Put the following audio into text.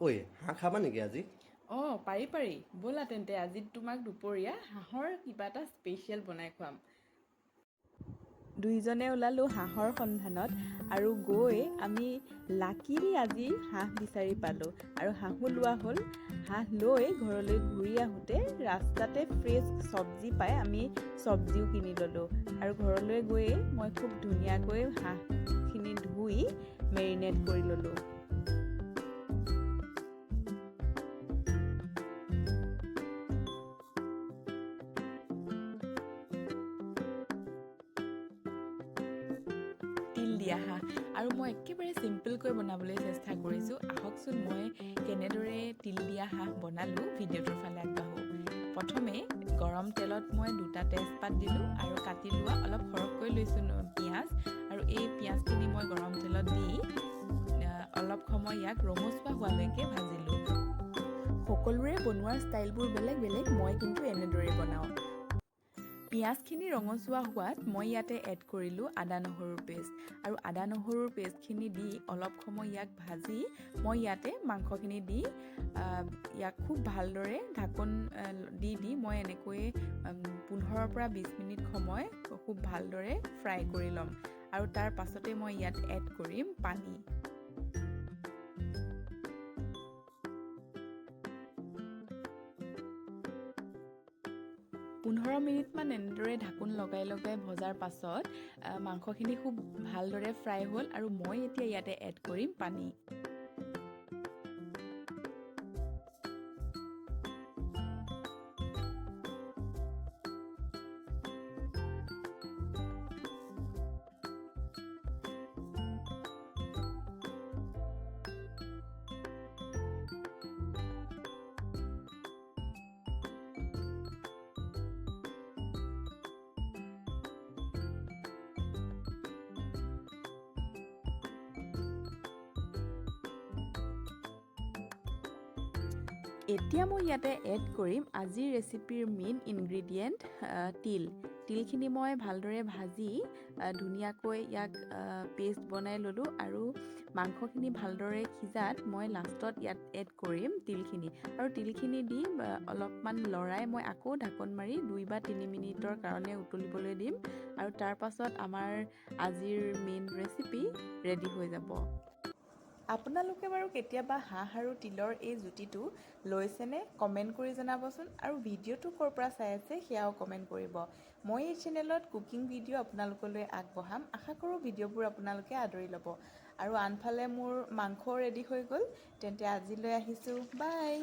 ঐ হাঁহ খাবা নেকি আজি? অঁ পাৰি পাৰি। ব'লা তেন্তে আজি তোমাক দুপৰীয়া হাঁহৰ কিবা এটা স্পেচিয়েল বনাই খুৱাম। দুইজনে ওলালোঁ হাঁহৰ সন্ধানত আৰু গৈ আমি লাকিলি আজি হাঁহ বিচাৰি পালোঁ। আৰু হাঁহো লোৱা হ'ল। হাঁহ লৈ ঘৰলৈ ঘূৰি আহোঁতে ৰাস্তাতে ফ্ৰেছ চব্জি পাই আমি চব্জিও কিনি ল'লোঁ। আৰু ঘৰলৈ গৈয়ে মই খুব ধুনীয়াকৈ হাঁহখিনি ধুই মেৰিনেট কৰি ল'লোঁ। তিল দিয়া হাঁহ আৰু মই একেবাৰে চিম্পলকৈ বনাবলৈ চেষ্টা কৰিছোঁ। আহকচোন মই কেনেদৰে তিল দিয়া হাঁহ বনালোঁ ভিডিঅ'টোৰ ফালে আগবাঢ়োঁ। প্ৰথমে গৰম তেলত মই দুটা তেজপাত দিলোঁ আৰু কাটি লোৱা অলপ সৰহকৈ লৈছোঁ পিঁয়াজ। আৰু এই পিঁয়াজখিনি মই গৰম তেলত দি অলপ সময় ইয়াক ৰঙচুৱা হোৱালৈকে ভাজিলোঁ। সকলোৰে বনোৱাৰ ষ্টাইলবোৰ বেলেগ বেলেগ মই কিন্তু এনেদৰে বনাওঁ। পিঁয়াজখিনি ৰঙচুৱা হোৱাত মই ইয়াতে এড কৰিলোঁ আদা নহৰুৰ পেষ্ট আৰু আদা নহৰুৰ পেষ্টখিনি দি অলপ সময় ইয়াক ভাজি মই ইয়াতে মাংসখিনি দি ইয়াক খুব ভালদৰে ঢাকোন দি দি মই এনেকৈয়ে পোন্ধৰৰ পৰা বিছ মিনিট সময় খুব ভালদৰে ফ্ৰাই কৰি ল'ম। আৰু তাৰ পাছতে মই ইয়াত এড কৰিম পানী। পোন্ধৰ মিনিটমান এনেদৰে ঢাকোন লগাই লগাই ভজাৰ পাছত মাংসখিনি খুব ভালদৰে ফ্ৰাই হ'ল আৰু মই এতিয়া ইয়াতে এড কৰিম পানী। এতিয়া মই ইয়াতে এড কৰিম আজিৰ ৰেচিপিৰ মেইন ইনগ্ৰিডিয়েণ্ট তিল। তিলখিনি মই ভালদৰে ভাজি ধুনীয়াকৈ ইয়াক পেষ্ট বনাই ল'লোঁ আৰু মাংসখিনি ভালদৰে সিজাত মই লাষ্টত ইয়াত এড কৰিম তিলখিনি। আৰু তিলখিনি দি অলপমান লৰাই মই আকৌ ঢাকোন মাৰি দুই বা তিনি মিনিটৰ কাৰণে উতলিবলৈ দিম। আৰু তাৰ পাছত আমাৰ আজিৰ মেইন ৰেচিপি ৰেডি হৈ যাব। আপোনালোকে বাৰু কেতিয়াবা হাঁহ আৰু তিলৰ এই জুতিটো লৈছেনে? কমেণ্ট কৰি জনাবচোন আৰু ভিডিঅ'টো ক'ৰ পৰা চাই আছে সেয়াও কমেণ্ট কৰিব। মই এই চেনেলত কুকিং ভিডিঅ' আপোনালোকলৈ আগবঢ়াম। আশা কৰোঁ ভিডিঅ'বোৰ আপোনালোকে আদৰি ল'ব। আৰু আনফালে মোৰ মাংস ৰেডি হৈ গ'ল। তেন্তে আজিলৈ আহিছোঁ। বাই